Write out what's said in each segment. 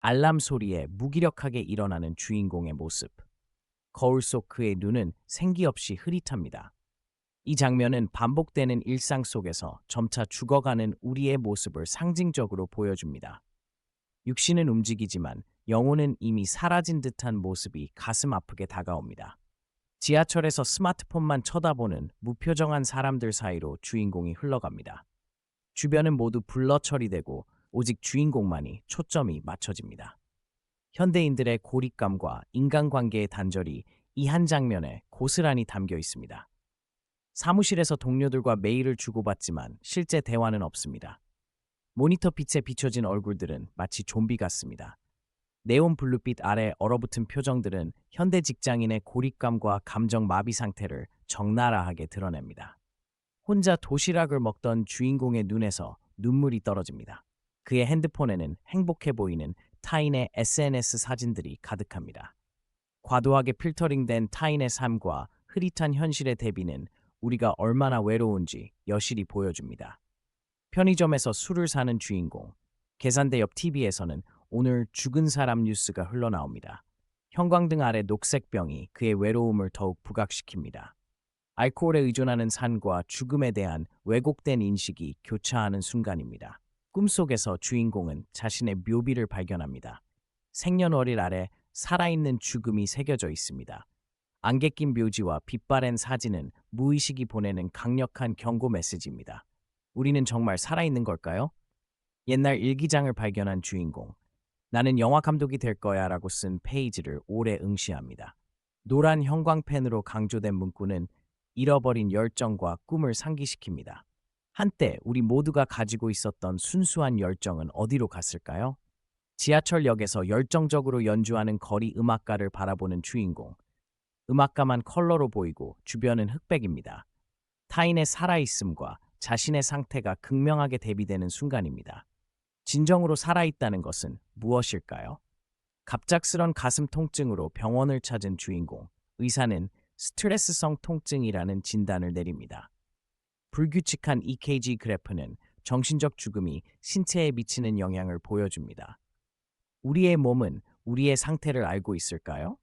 알람 소리에 무기력하게 일어나는 주인공의 모습. 거울 속 그의 눈은 생기 없이 흐릿합니다. 이 장면은 반복되는 일상 속에서 점차 죽어가는 우리의 모습을 상징적으로 보여줍니다. 육신은 움직이지만 영혼은 이미 사라진 듯한 모습이 가슴 아프게 다가옵니다. 지하철에서 스마트폰만 쳐다보는 무표정한 사람들 사이로 주인공이 흘러갑니다. 주변은 모두 블러 처리되고 오직 주인공만이 초점이 맞춰집니다. 현대인들의 고립감과 인간관계의 단절이 이 한 장면에 고스란히 담겨 있습니다. 사무실에서 동료들과 메일을 주고받지만 실제 대화는 없습니다. 모니터 빛에 비춰진 얼굴들은 마치 좀비 같습니다. 네온 블루빛 아래 얼어붙은 표정들은 현대 직장인의 고립감과 감정 마비 상태를 적나라하게 드러냅니다. 혼자 도시락을 먹던 주인공의 눈에서 눈물이 떨어집니다. 그의 핸드폰에는 행복해 보이는 타인의 SNS 사진들이 가득합니다. 과도하게 필터링된 타인의 삶과 흐릿한 현실의 대비는 우리가 얼마나 외로운지 여실히 보여줍니다. 편의점에서 술을 사는 주인공, 계산대 옆 TV에서는 오늘 죽은 사람 뉴스가 흘러나옵니다. 형광등 아래 녹색 병이 그의 외로움을 더욱 부각시킵니다. 알코올에 의존하는 산과 죽음에 대한 왜곡된 인식이 교차하는 순간입니다. 꿈속에서 주인공은 자신의 묘비를 발견합니다. 생년월일 아래 살아있는 죽음이 새겨져 있습니다. 안개 낀 묘지와 빛바랜 사진은 무의식이 보내는 강력한 경고 메시지입니다. 우리는 정말 살아있는 걸까요? 옛날 일기장을 발견한 주인공. 나는 영화 감독이 될 거야 라고 쓴 페이지를 오래 응시합니다. 노란 형광펜으로 강조된 문구는 잃어버린 열정과 꿈을 상기시킵니다. 한때 우리 모두가 가지고 있었던 순수한 열정은 어디로 갔을까요? 지하철역에서 열정적으로 연주하는 거리 음악가를 바라보는 주인공. 음악가만 컬러로 보이고 주변은 흑백입니다. 타인의 살아있음과 자신의 상태가 극명하게 대비되는 순간입니다. 진정으로 살아있다는 것은 무엇일까요? 갑작스런 가슴 통증으로 병원을 찾은 주인공. 의사는 스트레스성 통증이라는 진단을 내립니다. 불규칙한 EKG 그래프는 정신적 죽음이 신체에 미치는 영향을 보여줍니다. 우리의 몸은 우리의 상태를 알고 있을까요?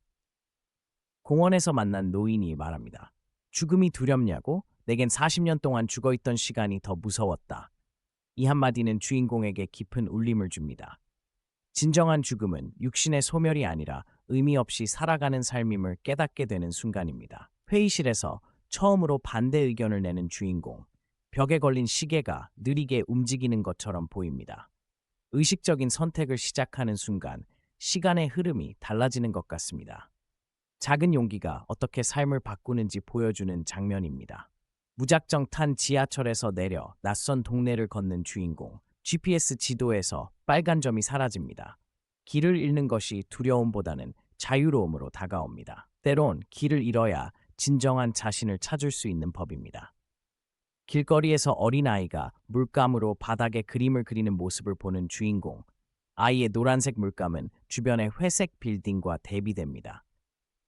공원에서 만난 노인이 말합니다. 죽음이 두렵냐고? 내겐 40년 동안 죽어 있던 시간이 더 무서웠다. 이 한마디는 주인공에게 깊은 울림을 줍니다. 진정한 죽음은 육신의 소멸이 아니라 의미 없이 살아가는 삶임을 깨닫게 되는 순간입니다. 회의실에서 처음으로 반대 의견을 내는 주인공. 벽에 걸린 시계가 느리게 움직이는 것처럼 보입니다. 의식적인 선택을 시작하는 순간 시간의 흐름이 달라지는 것 같습니다. 작은 용기가 어떻게 삶을 바꾸는지 보여주는 장면입니다. 무작정 탄 지하철에서 내려 낯선 동네를 걷는 주인공. GPS 지도에서 빨간 점이 사라집니다. 길을 잃는 것이 두려움보다는 자유로움으로 다가옵니다. 때론 길을 잃어야 진정한 자신을 찾을 수 있는 법입니다. 길거리에서 어린아이가 물감으로 바닥에 그림을 그리는 모습을 보는 주인공. 아이의 노란색 물감은 주변의 회색 빌딩과 대비됩니다.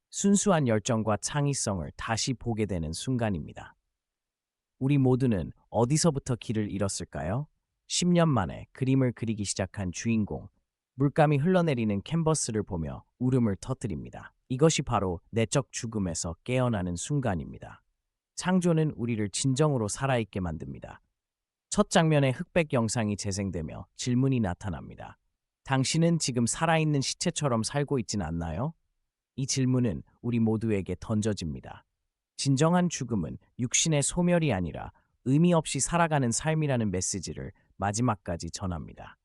순수한 열정과 창의성을 다시 보게 되는 순간입니다. 우리 모두는 어디서부터 길을 잃었을까요? 10년 만에 그림을 그리기 시작한 주인공. 물감이 흘러내리는 캔버스를 보며 울음을 터뜨립니다. 이것이 바로 내적 죽음에서 깨어나는 순간입니다. 창조는 우리를 진정으로 살아있게 만듭니다. 첫 장면의 흑백 영상이 재생되며 질문이 나타납니다. 당신은 지금 살아있는 시체처럼 살고 있진 않나요? 이 질문은 우리 모두에게 던져집니다. 진정한 죽음은 육신의 소멸이 아니라 의미 없이 살아가는 삶이라는 메시지를 마지막까지 전합니다.